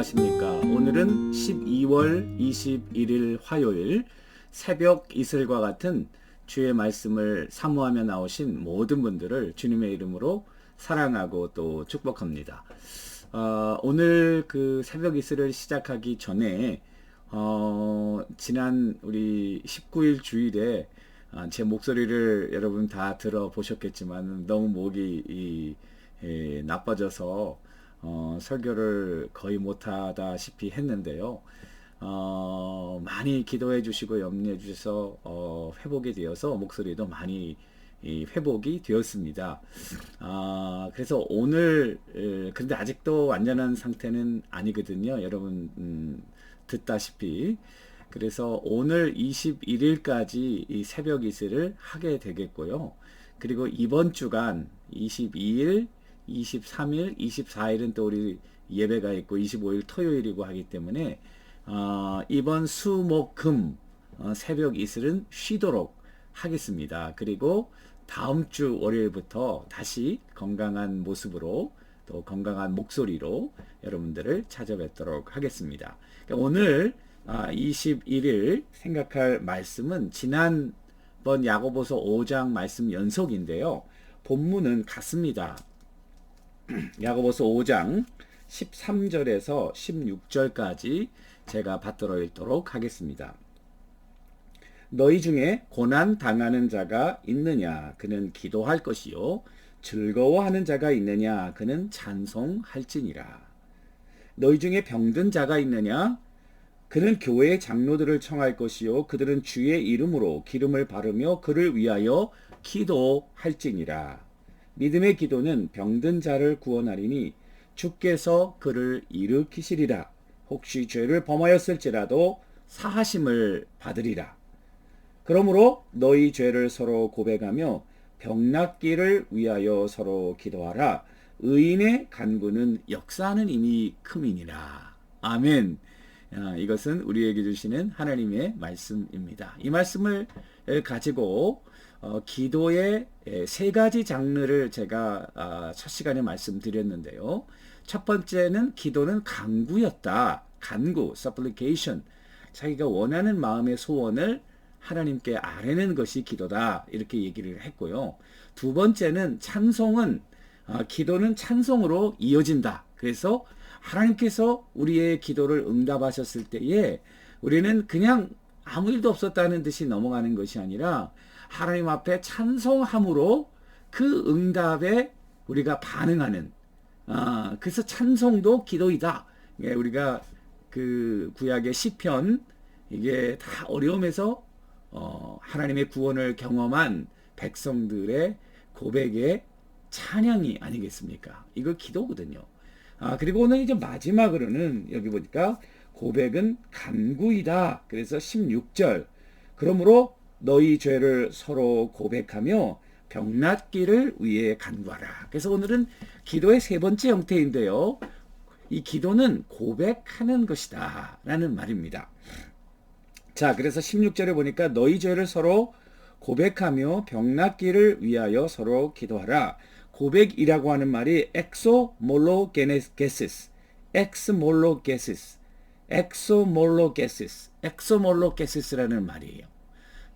안녕하십니까. 오늘은 12월 21일 화요일 새벽 이슬과 같은 주의 말씀을 사모하며 나오신 모든 분들을 주님의 이름으로 사랑하고 또 축복합니다. 어, 오늘 그 새벽 이슬을 시작하기 전에 어, 지난 우리 19일 주일에 아, 제 목소리를 여러분 다 들어보셨겠지만 너무 목이 이, 이, 나빠져서 어, 설교를 거의 못하다시피 했는데요. 어, 많이 기도해 주시고 염려해 주셔서 어, 회복이 되어서 목소리도 많이 이 회복이 되었습니다. 아, 그래서 오늘 에, 근데 아직도 완전한 상태는 아니거든요. 여러분 음, 듣다시피 그래서 오늘 21일까지 이 새벽 이슬을 하게 되겠고요. 그리고 이번 주간 22일, 23일, 24일은 또 우리 예배가 있고 25일 토요일이고 하기 때문에 어, 이번 수, 목, 금 어, 새벽 이슬은 쉬도록 하겠습니다. 그리고 다음 주 월요일부터 다시 건강한 모습으로 또 건강한 목소리로 여러분들을 찾아뵙도록 하겠습니다. 그러니까 오늘 21일 아, 생각할 말씀은 지난번 야고보서 5장 말씀 연속인데요. 본문은 같습니다. 야고보서 5장 13절에서 16절까지 제가 받들어 읽도록 하겠습니다. 너희 중에 고난 당하는 자가 있느냐? 그는 기도할 것이요. 즐거워하는 자가 있느냐? 그는 찬송할지니라. 너희 중에 병든 자가 있느냐? 그는 교회의 장로들을 청할 것이요. 그들은 주의 이름으로 기름을 바르며 그를 위하여 기도할지니라 믿음의 기도는 병든 자를 구원하리니 주께서 그를 일으키시리라. 혹시 죄를 범하였을지라도 사하심을 받으리라. 그러므로 너희 죄를 서로 고백하며 병낫기를 위하여 서로 기도하라. 의인의 간구는 역사하는 힘이 크민이라. 아멘. 아, 이것은 우리에게 주시는 하나님의 말씀입니다. 이 말씀을 가지고 어, 기도의 세 가지 장르를 제가 아, 첫 시간에 말씀드렸는데요. 첫 번째는 기도는 간구였다. 간구, supplication. 자기가 원하는 마음의 소원을 하나님께 아뢰는 것이 기도다. 이렇게 얘기를 했고요. 두 번째는 찬송은 아, 기도는 찬송으로 이어진다. 그래서 하나님께서 우리의 기도를 응답하셨을 때에 우리는 그냥 아무 일도 없었다는 듯이 넘어가는 것이 아니라 하나님 앞에 찬송함으로 그 응답에 우리가 반응하는 아, 그래서 찬송도 기도이다. 예, 우리가 그 구약의 시편 이게 다 어려움에서 어, 하나님의 구원을 경험한 백성들의 고백의 찬양이 아니겠습니까? 이거 기도거든요. 아, 그리고 오늘 이제 마지막으로는 여기 보니까 고백은 간구이다. 그래서 16절. 그러므로 너희 죄를 서로 고백하며 병낫기를 위해 간구하라. 그래서 오늘은 기도의 세 번째 형태인데요. 이 기도는 고백하는 것이다. 라는 말입니다. 자, 그래서 16절에 보니까 너희 죄를 서로 고백하며 병낫기를 위하여 서로 기도하라. 고백이라고 하는 말이 엑소몰로게네게시스, 엑스몰로게시스, 엑소몰로게시스, 엑소몰로게시스라는 말이에요.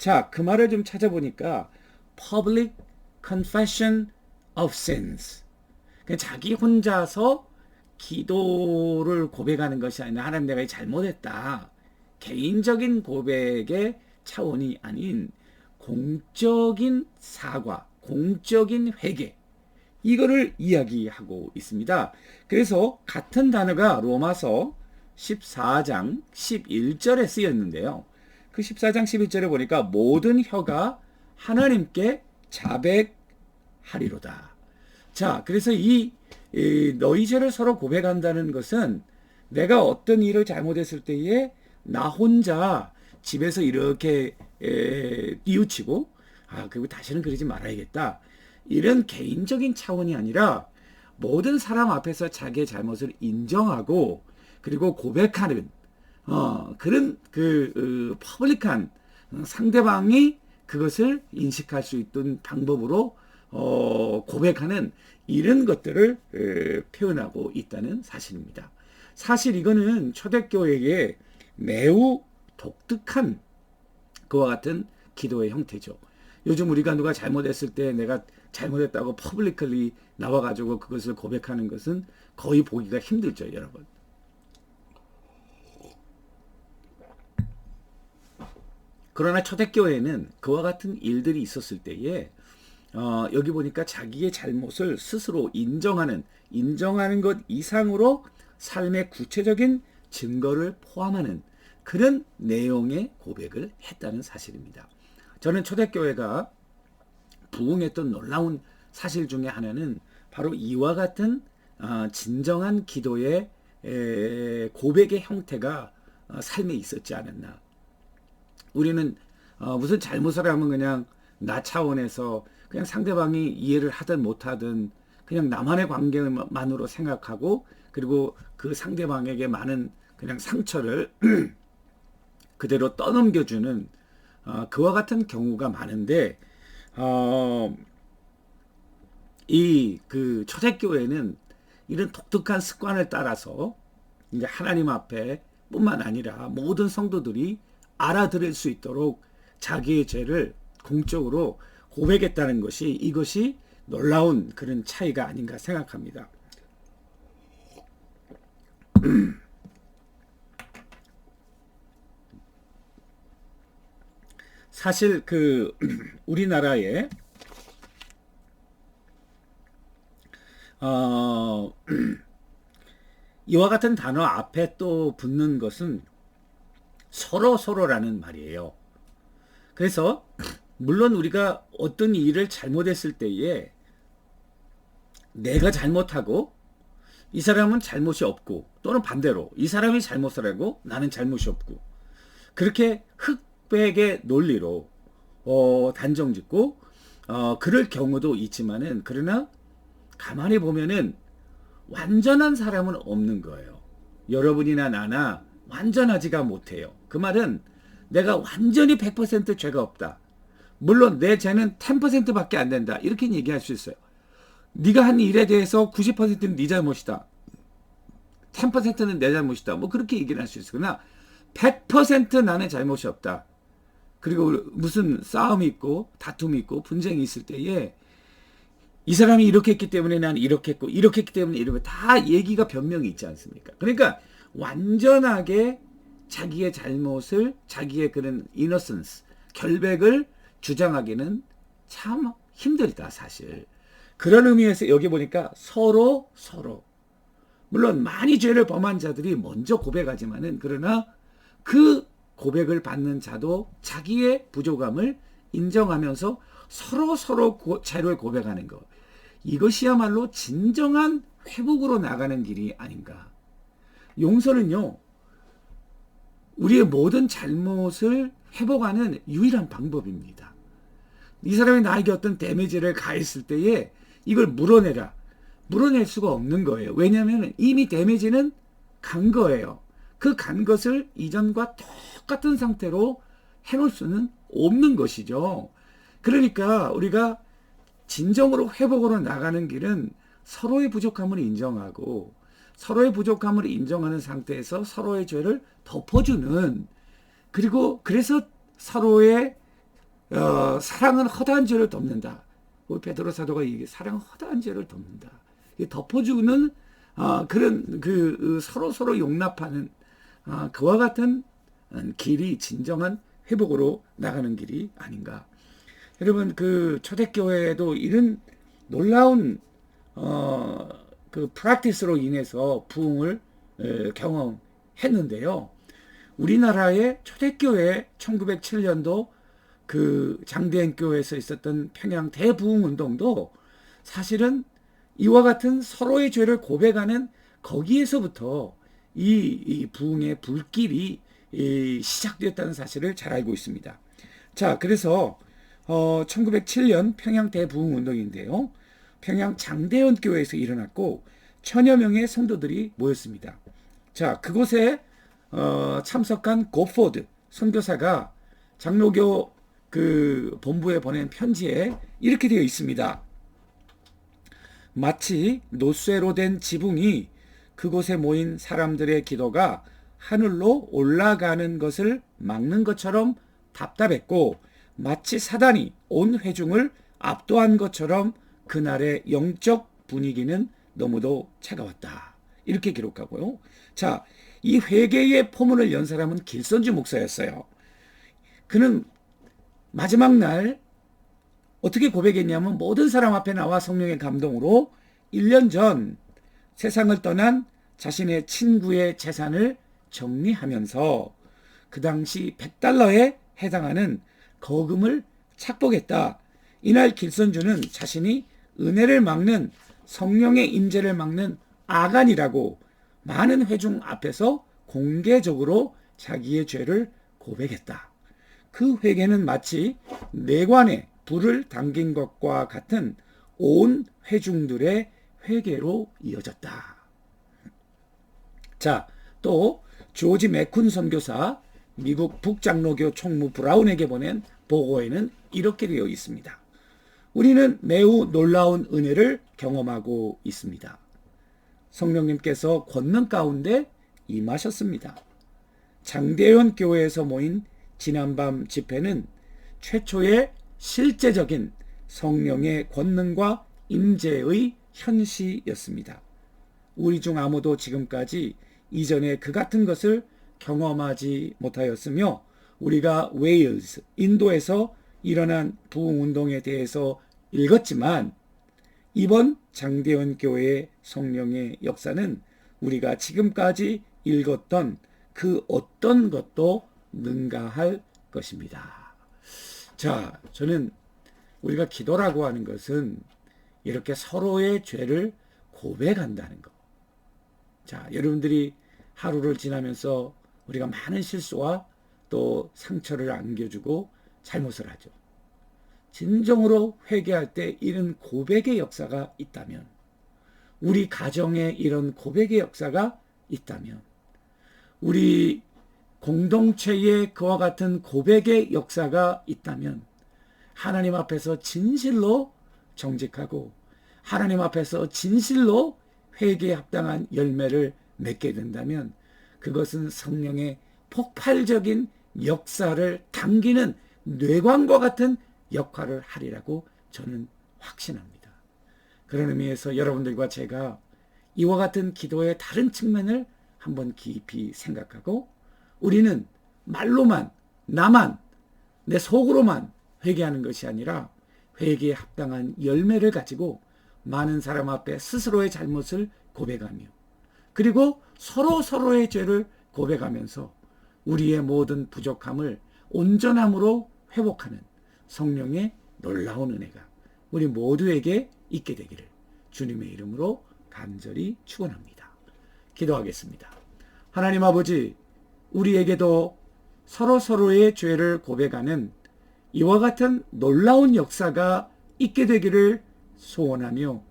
자, 그 말을 좀 찾아보니까 public confession of sins. 자기 혼자서 기도를 고백하는 것이 아니라 하나님 내가 잘못했다. 개인적인 고백의 차원이 아닌 공적인 사과, 공적인 회개, 이거를 이야기하고 있습니다. 그래서 같은 단어가 로마서 14장 11절에 쓰였는데요. 그 14장 11절에 보니까 모든 혀가 하나님께 자백하리로다. 자, 그래서 이, 이 너희 죄를 서로 고백한다는 것은 내가 어떤 일을 잘못했을 때에 나 혼자 집에서 이렇게 에, 뉘우치고 아, 그리고 다시는 그러지 말아야겠다. 이런 개인적인 차원이 아니라 모든 사람 앞에서 자기의 잘못을 인정하고 그리고 고백하는 어, 그런 그 어, 퍼블릭한 상대방이 그것을 인식할 수 있던 방법으로 어, 고백하는 이런 것들을 에, 표현하고 있다는 사실입니다. 사실 이거는 초대교회의 매우 독특한 그와 같은 기도의 형태죠. 요즘 우리가 누가 잘못했을 때 내가 잘못했다고 퍼블리컬리 나와가지고 그것을 고백하는 것은 거의 보기가 힘들죠, 여러분. 그러나 초대교회는 그와 같은 일들이 있었을 때에 어, 여기 보니까 자기의 잘못을 스스로 인정하는 인정하는 것 이상으로 삶의 구체적인 증거를 포함하는 그런 내용의 고백을 했다는 사실입니다. 저는 초대교회가 부흥했던 놀라운 사실 중에 하나는 바로 이와 같은 어, 진정한 기도의 고백의 형태가 어, 삶에 있었지 않았나. 우리는 어, 무슨 잘못을 하면 그냥 나 차원에서 그냥 상대방이 이해를 하든 못하든 그냥 나만의 관계만으로 생각하고 그리고 그 상대방에게 많은 그냥 상처를 그대로 떠넘겨주는 어, 그와 같은 경우가 많은데 어, 이그 초대교회는 이런 독특한 습관을 따라서 이제 하나님 앞에 뿐만 아니라 모든 성도들이 알아들을 수 있도록 자기의 죄를 공적으로 고백했다는 것이 이것이 놀라운 그런 차이가 아닌가 생각합니다. 사실 그 우리나라에 어 이와 같은 단어 앞에 또 붙는 것은 서로 서로라는 말이에요. 그래서 물론 우리가 어떤 일을 잘못했을 때에 내가 잘못하고 이 사람은 잘못이 없고 또는 반대로 이 사람이 잘못을 하고 나는 잘못이 없고 그렇게 흑백의 논리로 어, 단정 짓고 어, 그럴 경우도 있지만은 그러나 가만히 보면은 완전한 사람은 없는 거예요. 여러분이나 나나 완전하지가 못해요. 그 말은 내가 완전히 100% 죄가 없다. 물론 내 죄는 10%밖에 안 된다. 이렇게 얘기할 수 있어요. 네가 한 일에 대해서 90%는 네 잘못이다. 10%는 내 잘못이다. 뭐 그렇게 얘기를 할 수 있어. 그러나 100% 나는 잘못이 없다. 그리고 무슨 싸움이 있고 다툼이 있고 분쟁이 있을 때에 이 사람이 이렇게 했기 때문에 나는 이렇게 했고 이렇게 했기 때문에 이렇게 다 얘기가 변명이 있지 않습니까? 그러니까 완전하게 자기의 잘못을 자기의 그런 이너센스 결백을 주장하기는 참 힘들다 사실. 그런 의미에서 여기 보니까 서로 서로 물론 많이 죄를 범한 자들이 먼저 고백하지만은 그러나 그 고백을 받는 자도 자기의 부족함을 인정하면서 서로 서로 고, 죄를 고백하는 것 이것이야말로 진정한 회복으로 나가는 길이 아닌가. 용서는요 우리의 모든 잘못을 회복하는 유일한 방법입니다. 이 사람이 나에게 어떤 데미지를 가했을 때에 이걸 물어내라. 물어낼 수가 없는 거예요. 왜냐하면 이미 데미지는 간 거예요. 그 간 것을 이전과 똑같은 상태로 해놓을 수는 없는 것이죠. 그러니까 우리가 진정으로 회복으로 나가는 길은 서로의 부족함을 인정하고 서로의 부족함을 인정하는 상태에서 서로의 죄를 덮어주는 그리고 그래서 서로의 어, 사랑은 허다한 죄를 덮는다. 우리 베드로 사도가 이게 사랑은 허다한 죄를 덮는다. 덮어주는 어, 그런 그, 그 서로 서로 용납하는 어, 그와 같은 길이 진정한 회복으로 나가는 길이 아닌가. 여러분 그 초대교회에도 이런 놀라운 어, 그 프랙티스로 인해서 부흥을 경험했는데요. 우리나라의 초대교회 1907년도 그 장대현 교회에서 있었던 평양 대부흥 운동도 사실은 이와 같은 서로의 죄를 고백하는 거기에서부터 이, 이 부흥의 불길이 이, 시작되었다는 사실을 잘 알고 있습니다. 자, 그래서 어, 1907년 평양 대부흥 운동인데요. 평양 장대현 교회에서 일어났고 천여 명의 성도들이 모였습니다. 자, 그곳에 어, 참석한 고포드 선교사가 장로교 그 본부에 보낸 편지에 이렇게 되어 있습니다. 마치 노쇠로 된 지붕이 그곳에 모인 사람들의 기도가 하늘로 올라가는 것을 막는 것처럼 답답했고 마치 사단이 온 회중을 압도한 것처럼 그날의 영적 분위기는 너무도 차가웠다. 이렇게 기록하고요. 자, 이 회개의 포문을 연 사람은 길선주 목사였어요. 그는 마지막 날 어떻게 고백했냐면 모든 사람 앞에 나와 성령의 감동으로 1년 전 세상을 떠난 자신의 친구의 재산을 정리하면서 그 당시 100달러에 해당하는 거금을 착복했다. 이날 길선주는 자신이 은혜를 막는 성령의 임재를 막는 아간이라고 많은 회중 앞에서 공개적으로 자기의 죄를 고백했다. 그 회개는 마치 내관에 불을 당긴 것과 같은 온 회중들의 회개로 이어졌다. 자, 또 조지 맥쿤 선교사 미국 북장로교 총무 브라운에게 보낸 보고에는 이렇게 되어 있습니다. 우리는 매우 놀라운 은혜를 경험하고 있습니다. 성령님께서 권능 가운데 임하셨습니다. 장대현 교회에서 모인 지난밤 집회는 최초의 실제적인 성령의 권능과 임재의 현시였습니다. 우리 중 아무도 지금까지 이전에 그 같은 것을 경험하지 못하였으며 우리가 웨일스, 인도에서 일어난 부흥운동에 대해서 읽었지만 이번 장대원 교회의 성령의 역사는 우리가 지금까지 읽었던 그 어떤 것도 능가할 것입니다. 자, 저는 우리가 기도라고 하는 것은 이렇게 서로의 죄를 고백한다는 것. 자, 여러분들이 하루를 지나면서 우리가 많은 실수와 또 상처를 안겨주고 잘못을 하죠. 진정으로 회개할 때 이런 고백의 역사가 있다면, 우리 가정에 이런 고백의 역사가 있다면, 우리 공동체에 그와 같은 고백의 역사가 있다면, 하나님 앞에서 진실로 정직하고, 하나님 앞에서 진실로 회개에 합당한 열매를 맺게 된다면, 그것은 성령의 폭발적인 역사를 당기는 뇌관과 같은 역할을 하리라고 저는 확신합니다. 그런 의미에서 여러분들과 제가 이와 같은 기도의 다른 측면을 한번 깊이 생각하고 우리는 말로만 나만 내 속으로만 회개하는 것이 아니라 회개에 합당한 열매를 가지고 많은 사람 앞에 스스로의 잘못을 고백하며 그리고 서로 서로의 죄를 고백하면서 우리의 모든 부족함을 온전함으로 회복하는 성령의 놀라운 은혜가 우리 모두에게 있게 되기를 주님의 이름으로 간절히 축원합니다. 기도하겠습니다. 하나님 아버지, 우리에게도 서로 서로의 죄를 고백하는 이와 같은 놀라운 역사가 있게 되기를 소원하며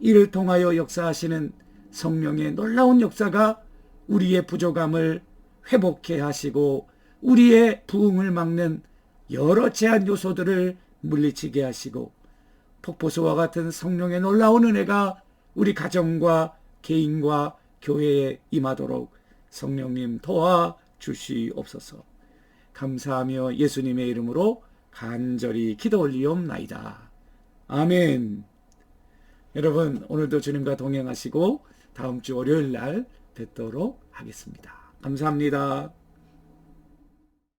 이를 통하여 역사하시는 성령의 놀라운 역사가 우리의 부족함을 회복해 하시고 우리의 부흥을 막는 여러 제한 요소들을 물리치게 하시고 폭포수와 같은 성령의 놀라운 은혜가 우리 가정과 개인과 교회에 임하도록 성령님 도와 주시옵소서. 감사하며 예수님의 이름으로 간절히 기도 올리옵나이다. 아멘. 여러분 오늘도 주님과 동행하시고 다음 주 월요일 날 뵙도록 하겠습니다. 감사합니다.